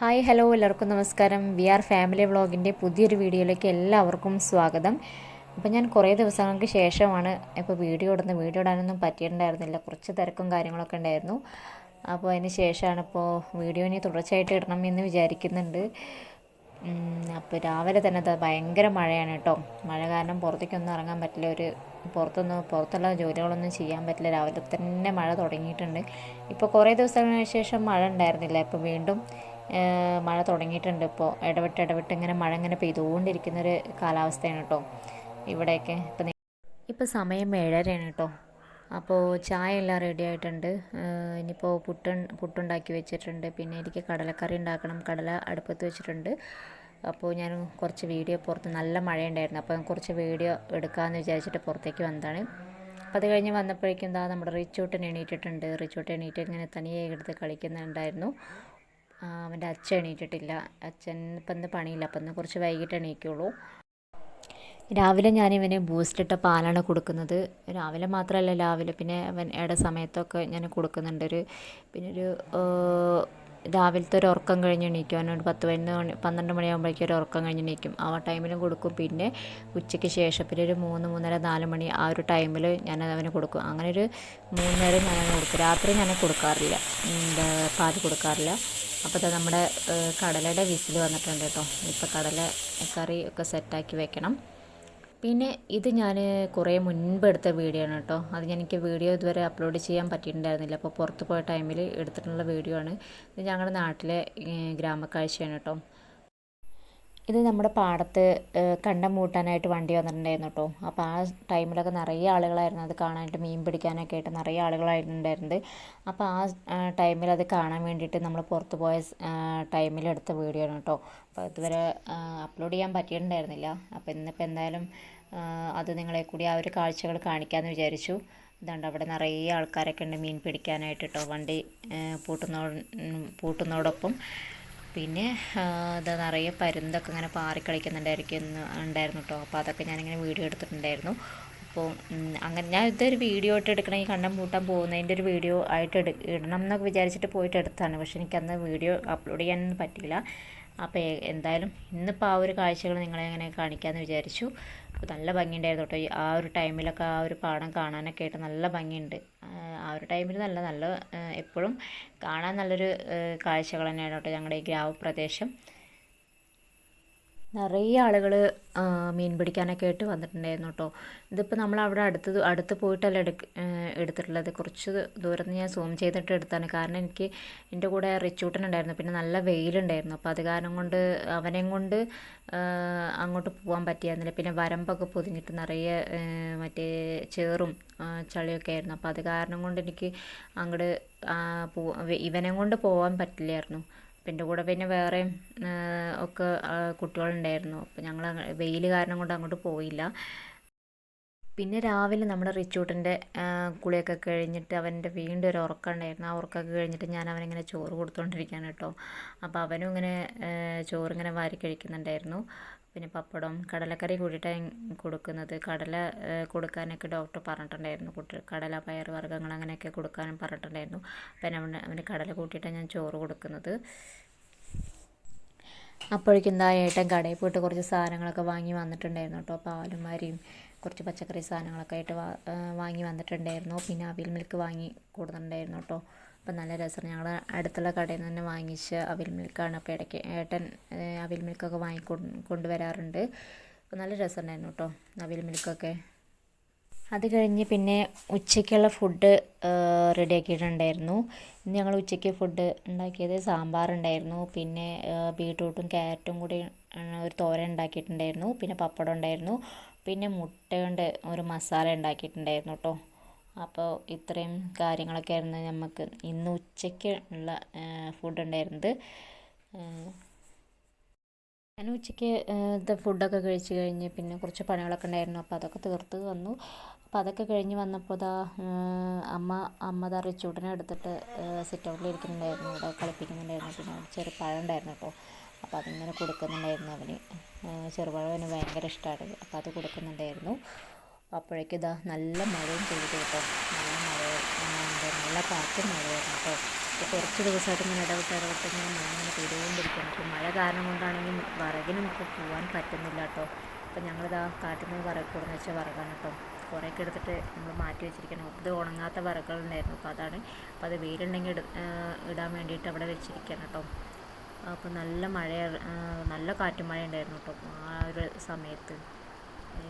Hi hello എല്ലാവർക്കും നമസ്കാരം. V R family വ്ളോഗിന്റെ പുതിയൊരു വീഡിയോയിലേക്ക് എല്ലാവർക്കും സ്വാഗതം. അപ്പോൾ ഞാൻ കുറേ ദിവസങ്ങൾക്ക് ശേഷമാണ് ഇപ്പോൾ വീഡിയോ ഇടുന്നത്. വീഡിയോ ഇടാനൊന്നും പറ്റിയിട്ടുണ്ടായിരുന്നില്ല. കുറച്ച് തിരക്കും കാര്യങ്ങളൊക്കെ ഉണ്ടായിരുന്നു. അപ്പോൾ അതിന് ശേഷമാണ് ഇപ്പോൾ വീഡിയോ ഇനി തുടർച്ചയായിട്ട് ഇടണം എന്ന് വിചാരിക്കുന്നുണ്ട്. അപ്പോൾ രാവിലെ തന്നെ ഭയങ്കര മഴയാണ് കേട്ടോ. മഴ കാരണം പുറത്തേക്കൊന്നും ഇറങ്ങാൻ പറ്റില്ല. ഒരു പുറത്തൊന്നും പുറത്തുള്ള ജോലികളൊന്നും ചെയ്യാൻ പറ്റില്ല. രാവിലെ തന്നെ മഴ തുടങ്ങിയിട്ടുണ്ട്. ഇപ്പോൾ കുറേ ദിവസങ്ങൾക്ക് ശേഷം മഴ ഉണ്ടായിരുന്നില്ല. ഇപ്പോൾ വീണ്ടും മഴ തുടങ്ങിയിട്ടുണ്ട് ഇപ്പോൾ ഇടവിട്ട് ഇടവിട്ട് ഇങ്ങനെ മഴ ഇങ്ങനെ പെയ്തുകൊണ്ടിരിക്കുന്നൊരു കാലാവസ്ഥയാണ് കേട്ടോ ഇവിടെയൊക്കെ. ഇപ്പം ഇപ്പോൾ സമയം ഏഴരയാണ് കേട്ടോ അപ്പോൾ ചായ എല്ലാം റെഡി ആയിട്ടുണ്ട്. ഇനിയിപ്പോൾ പുട്ട് പുട്ടുണ്ടാക്കി വെച്ചിട്ടുണ്ട്. പിന്നെ എനിക്ക് കടലക്കറി ഉണ്ടാക്കണം. കടല അടുപ്പത്ത് വെച്ചിട്ടുണ്ട്. അപ്പോൾ ഞാൻ കുറച്ച് വീഡിയോ പുറത്ത് നല്ല മഴയുണ്ടായിരുന്നു. അപ്പോൾ കുറച്ച് വീഡിയോ എടുക്കാമെന്ന് വിചാരിച്ചിട്ട് പുറത്തേക്ക് വന്നതാണ്. അപ്പോൾ അത് കഴിഞ്ഞ് വന്നപ്പോഴേക്കും എന്താ നമ്മുടെ റിച്ചൂട്ടൻ എണീറ്റിട്ടുണ്ട്. റിച്ചൂട്ടൻ എണീറ്റ് ഇങ്ങനെ തനിയെ എടുത്ത് കളിക്കുന്നുണ്ടായിരുന്നു. അവന്റെ അച്ഛൻ എണീറ്റിട്ടില്ല. അച്ഛൻ ഇപ്പം ഇന്ന് പണിയില്ല. അപ്പം ഇന്ന് കുറച്ച് വൈകിട്ട് എണീക്കുള്ളൂ. രാവിലെ ഞാൻ ഇവന് ബൂസ്റ്റ് ഇട്ട പാലാണ് കൊടുക്കുന്നത്. രാവിലെ മാത്രമല്ല രാവിലെ പിന്നെ അവൻ ഇട സമയത്തൊക്കെ ഞാൻ കൊടുക്കുന്നുണ്ട്. ഒരു പിന്നെ ഒരു രാവിലത്തെ ഒരു ഉറക്കം കഴിഞ്ഞ് എണീക്കും. ഒരു പത്ത് പതിനൊന്ന് മണി പന്ത്രണ്ട് മണിയാകുമ്പോഴേക്കും ഒരു ഉറക്കം കഴിഞ്ഞ് എണീക്കും. ആ ടൈമിലും കൊടുക്കും. പിന്നെ ഉച്ചയ്ക്ക് ശേഷം പിന്നെ ഒരു മൂന്ന് മൂന്നര നാല് മണി ആ ഒരു ടൈമിൽ ഞാൻ അവന് കൊടുക്കും. അങ്ങനെ ഒരു മൂന്ന് നേരം ഞാൻ കൊടുക്കും. രാത്രി ഞാൻ കൊടുക്കാറില്ല. എന്താ പാൽ കൊടുക്കാറില്ല. അപ്പോൾ അത് നമ്മുടെ കടലയുടെ വിസിൽ വന്നിട്ടുണ്ട് കേട്ടോ. ഇപ്പോൾ കടല കറി ഒക്കെ സെറ്റാക്കി വെക്കണം. പിന്നെ ഇത് ഞാൻ കുറേ മുൻപ് എടുത്ത വീഡിയോ ആണ് കേട്ടോ. അത് എനിക്ക് വീഡിയോ ഇതുവരെ അപ്ലോഡ് ചെയ്യാൻ പറ്റിയിട്ടുണ്ടായിരുന്നില്ല. അപ്പോൾ പുറത്ത് പോയ ടൈമിൽ എടുത്തിട്ടുള്ള വീഡിയോ ആണ്. ഇത് ഞങ്ങളുടെ നാട്ടിലെ ഗ്രാമക്കാഴ്ചയാണ് കേട്ടോ. ഇത് നമ്മുടെ പാടത്ത് കണ്ടം മൂട്ടാനായിട്ട് വണ്ടി വന്നിട്ടുണ്ടായിരുന്നു കേട്ടോ അപ്പോൾ ആ ടൈമിലൊക്കെ നിറയെ ആളുകളായിരുന്നു അത് കാണാനായിട്ട് മീൻ പിടിക്കാനൊക്കെ ആയിട്ട് നിറയെ ആളുകളായിട്ടുണ്ടായിരുന്നത്. അപ്പോൾ ആ ടൈമിൽ അത് കാണാൻ വേണ്ടിയിട്ട് നമ്മൾ പുറത്ത് പോയ ടൈമിൽ എടുത്ത വീഡിയോ ആണ് കേട്ടോ അപ്പോൾ ഇതുവരെ അപ്ലോഡ് ചെയ്യാൻ പറ്റിയിട്ടുണ്ടായിരുന്നില്ല. അപ്പോൾ ഇന്നിപ്പോൾ എന്തായാലും അത് നിങ്ങളെ കൂടി ആ ഒരു കാഴ്ചകൾ കാണിക്കാമെന്ന് വിചാരിച്ചു. ഇതുണ്ട് അവിടെ നിറയെ ആൾക്കാരൊക്കെ ഉണ്ട് മീൻ പിടിക്കാനായിട്ട് കേട്ടോ വണ്ടി പൂട്ടുന്നോ പൂട്ടുന്നതോടൊപ്പം പിന്നെ ഇത് നിറയെ പരുന്തൊക്കെ ഇങ്ങനെ പാറി കളിക്കുന്നുണ്ടായിരിക്കും ഉണ്ടായിരുന്നു കേട്ടോ അപ്പോൾ അതൊക്കെ ഞാനിങ്ങനെ വീഡിയോ എടുത്തിട്ടുണ്ടായിരുന്നു. അപ്പോൾ അങ്ങനെ ഞാൻ ഇതൊരു വീഡിയോ ആയിട്ട് എടുക്കണമെങ്കിൽ കണ്ണം പൂട്ടാൻ പോകുന്നതിന്റെ ഒരു വീഡിയോ ആയിട്ട് എടു ഇടണം എന്നൊക്കെ വിചാരിച്ചിട്ട് പോയിട്ട് എടുത്താണ്. പക്ഷെ എനിക്കന്ന് വീഡിയോ അപ്ലോഡ് ചെയ്യാനൊന്നും പറ്റില്ല അപ്പോൾ എന്തായാലും ഇന്നിപ്പോൾ ആ ഒരു കാഴ്ചകൾ നിങ്ങളെ അങ്ങനെ കാണിക്കാമെന്ന് വിചാരിച്ചു. അപ്പോൾ നല്ല ഭംഗിയുണ്ടായിരുന്നു കേട്ടോ. ആ ഒരു ടൈമിലൊക്കെ ആ ഒരു പാടം കാണാനൊക്കെ ആയിട്ട് നല്ല ഭംഗിയുണ്ട്. ആ, ഒരു ടൈമിൽ നല്ല നല്ല എപ്പോഴും കാണാൻ നല്ലൊരു കാഴ്ചകൾ തന്നെയാണ് കേട്ടോ ഞങ്ങളുടെ ഈ ഗ്രാമപ്രദേശം. നിറയെ ആളുകൾ മീൻ പിടിക്കാനൊക്കെ ആയിട്ട് വന്നിട്ടുണ്ടായിരുന്നു കേട്ടോ ഇതിപ്പോൾ നമ്മൾ അവിടെ അടുത്ത് അടുത്ത് പോയിട്ടല്ല എടുക്ക എടുത്തിട്ടുള്ളത്. കുറച്ച് ദൂരം നിന്ന് ഞാൻ സൂം ചെയ്തിട്ട് എടുത്താണ്. കാരണം എനിക്ക് എന്റെ കൂടെ റിച്ചൂട്ടൻ ഉണ്ടായിരുന്നു. പിന്നെ നല്ല വെയിലുണ്ടായിരുന്നു. അപ്പോൾ അത് കാരണം കൊണ്ട് അവനെയും കൊണ്ട് അങ്ങോട്ട് പോകാൻ പറ്റിയായിരുന്നില്ല. പിന്നെ വരമ്പൊക്കെ പൊതിഞ്ഞിട്ട് നിറയെ മറ്റേ ചേറും ചളിയൊക്കെ ആയിരുന്നു. അപ്പോൾ അത് കാരണം കൊണ്ട് എനിക്ക് അങ്ങോട്ട് ഇവനെയും കൊണ്ട് പോകാൻ പറ്റില്ലായിരുന്നു. അപ്പം എന്റെ കൂടെ പിന്നെ വേറെയും ഒക്കെ കുട്ടികളുണ്ടായിരുന്നു. അപ്പോൾ ഞങ്ങൾ വെയിൽ കാരണം കൊണ്ട് അങ്ങോട്ട് പോയില്ല. പിന്നെ രാവിലെ നമ്മുടെ റിച്ചൂട്ടിന്റെ കുളിയൊക്കെ കഴിഞ്ഞിട്ട് അവന്റെ വീണ്ടും ഒരു ഉറക്കം ഉണ്ടായിരുന്നു. ആ ഉറക്കമൊക്കെ കഴിഞ്ഞിട്ട് ഞാൻ അവനിങ്ങനെ ചോറ് കൊടുത്തുകൊണ്ടിരിക്കുകയാണ് കേട്ടോ. അപ്പോൾ അവനും ഇങ്ങനെ ചോറിങ്ങനെ വാരി കഴിക്കുന്നുണ്ടായിരുന്നു. പിന്നെ പപ്പടവും കടലക്കറി കൂടിയിട്ടാണ് കൊടുക്കുന്നത്. കടല കൊടുക്കാനൊക്കെ ഡോക്ടർ പറഞ്ഞിട്ടുണ്ടായിരുന്നു. കുട്ടി കടല പയർ വർഗങ്ങൾ അങ്ങനെയൊക്കെ കൊടുക്കാനും പറഞ്ഞിട്ടുണ്ടായിരുന്നു. അപ്പം അവന് അവന് കടല കൂട്ടിയിട്ടാണ് ഞാൻ ചോറ് കൊടുക്കുന്നത്. അപ്പോഴേക്കും എന്താ ഏട്ടൻ കടയിൽ പോയിട്ട് കുറച്ച് സാധനങ്ങളൊക്കെ വാങ്ങി വന്നിട്ടുണ്ടായിരുന്നു കേട്ടോ. പാലും അരിയും കുറച്ച് പച്ചക്കറി സാധനങ്ങളൊക്കെ ആയിട്ട് വാങ്ങി വന്നിട്ടുണ്ടായിരുന്നു. പിന്നെ അവിൽ മിൽക്ക് വാങ്ങി കൊടുത്തിട്ടുണ്ടായിരുന്നു കേട്ടോ. അപ്പം നല്ല രസമാണ് ഞങ്ങൾ അടുത്തുള്ള കടയിൽ നിന്ന് തന്നെ വാങ്ങിച്ച അവിൽ മിൽക്കാണ് അപ്പോൾ ഇടയ്ക്ക് ഏട്ടൻ അവിൽ മിൽക്കൊക്കെ വാങ്ങി കൊണ്ട് കൊണ്ടുവരാറുണ്ട്. അപ്പോൾ നല്ല രസമുണ്ടായിരുന്നു കേട്ടോ അവിൽ മിൽക്കൊക്കെ. അത് കഴിഞ്ഞ് പിന്നെ ഉച്ചയ്ക്കുള്ള ഫുഡ് റെഡിയാക്കിയിട്ടുണ്ടായിരുന്നു. ഇന്ന് ഞങ്ങൾ ഉച്ചയ്ക്ക് ഫുഡ് ഉണ്ടാക്കിയത് സാമ്പാറുണ്ടായിരുന്നു. പിന്നെ ബീട്രൂട്ടും ക്യാരറ്റും കൂടി ഒരു തോരൻ ഉണ്ടാക്കിയിട്ടുണ്ടായിരുന്നു. പിന്നെ പപ്പടം ഉണ്ടായിരുന്നു. പിന്നെ മുട്ട കൊണ്ട് ഒരു മസാല ഉണ്ടാക്കിയിട്ടുണ്ടായിരുന്നു കേട്ടോ. അപ്പോൾ ഇത്രയും കാര്യങ്ങളൊക്കെ ആയിരുന്നു നമുക്ക് ഇന്ന് ഉച്ചയ്ക്ക് ഉള്ള ഫുഡ് ഉണ്ടായിരുന്നത്. ഞാൻ ഉച്ചയ്ക്ക് ഇത് ഫുഡൊക്കെ കഴിച്ച് കഴിഞ്ഞ് പിന്നെ കുറച്ച് പണികളൊക്കെ ഉണ്ടായിരുന്നു. അപ്പോൾ അതൊക്കെ തീർത്ത് വന്നു. അപ്പോൾ അതൊക്കെ കഴിഞ്ഞ് വന്നപ്പോൾ ഇതാ അമ്മ അമ്മ ദാ റിച്ചൂട്ടിനെ എടുത്തിട്ട് സിറ്റ് ഔട്ടിൽ ഇരിക്കുന്നുണ്ടായിരുന്നു. അവിടെ കളിപ്പിക്കുന്നുണ്ടായിരുന്നു. പിന്നെ ചെറു പഴം ഉണ്ടായിരുന്നു കേട്ടോ അപ്പോൾ അതിങ്ങനെ കൊടുക്കുന്നുണ്ടായിരുന്നു അവന്. ചെറുപഴം അവന് ഭയങ്കര ഇഷ്ടമാണ് അപ്പോൾ അത് കൊടുക്കുന്നുണ്ടായിരുന്നു. അപ്പോഴേക്കും ഇതാ നല്ല മഴയും ചെയ്തു കേട്ടോ. നല്ല മഴ നല്ല കാറ്റും മഴയായിരുന്നു കേട്ടോ. ഇപ്പോൾ കുറച്ച് ദിവസമായിട്ട് ഇങ്ങനെ ഇടവിട്ട് ഇടവിട്ട് ഇങ്ങനെ മഴ ഇങ്ങനെ പെയ്തുകൊണ്ടിരിക്കുകയാണ് അപ്പോൾ മഴ കാരണം കൊണ്ടാണെങ്കിൽ വിറകിന് നമുക്ക് പോകാൻ പറ്റുന്നില്ല കേട്ടോ. അപ്പോൾ ഞങ്ങളിതാ കാട്ടിൽ നിന്ന് വിറക് കൊടുന്ന് വെച്ചാൽ വിറകാണ് കേട്ടോ. കുറേയൊക്കെ എടുത്തിട്ട് നമ്മൾ മാറ്റി വെച്ചിരിക്കണം ഇത് ഉണങ്ങാത്ത വിറകളുണ്ടായിരുന്നു അപ്പോൾ അതാണ് അപ്പോൾ അത് വെയിലുണ്ടെങ്കിൽ ഇട ഇടാൻ വേണ്ടിയിട്ട് അവിടെ വെച്ചിരിക്കുകയാണ് കേട്ടോ. അപ്പോൾ നല്ല മഴ നല്ല കാറ്റും മഴ ഉണ്ടായിരുന്നു കേട്ടോ ആ ഒരു സമയത്ത്.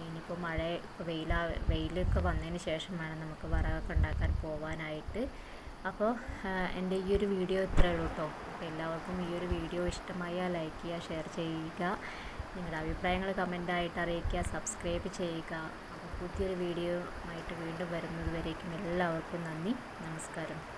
ഇനിയിപ്പോൾ മഴ വെയില വെയിലാ വെയിലൊക്കെ വന്നതിന് ശേഷം വേണം നമുക്ക് വിറകൊക്കെ ഉണ്ടാക്കാൻ പോകാനായിട്ട് അപ്പോൾ എന്റെ ഈ ഒരു വീഡിയോ ഇത്രയേ ഉള്ളൂ കേട്ടോ അപ്പോൾ എല്ലാവർക്കും ഈ ഒരു വീഡിയോ ഇഷ്ടമായാൽ ലൈക്ക് ചെയ്യുക ഷെയർ ചെയ്യുക. നിങ്ങളുടെ അഭിപ്രായങ്ങൾ കമന്റായിട്ട് അറിയിക്കുക സബ്സ്ക്രൈബ് ചെയ്യുക. അപ്പോൾ പുതിയൊരു വീഡിയോ ആയിട്ട് വീണ്ടും വരുന്നത് വരേക്കും. എല്ലാവർക്കും നന്ദി. നമസ്കാരം.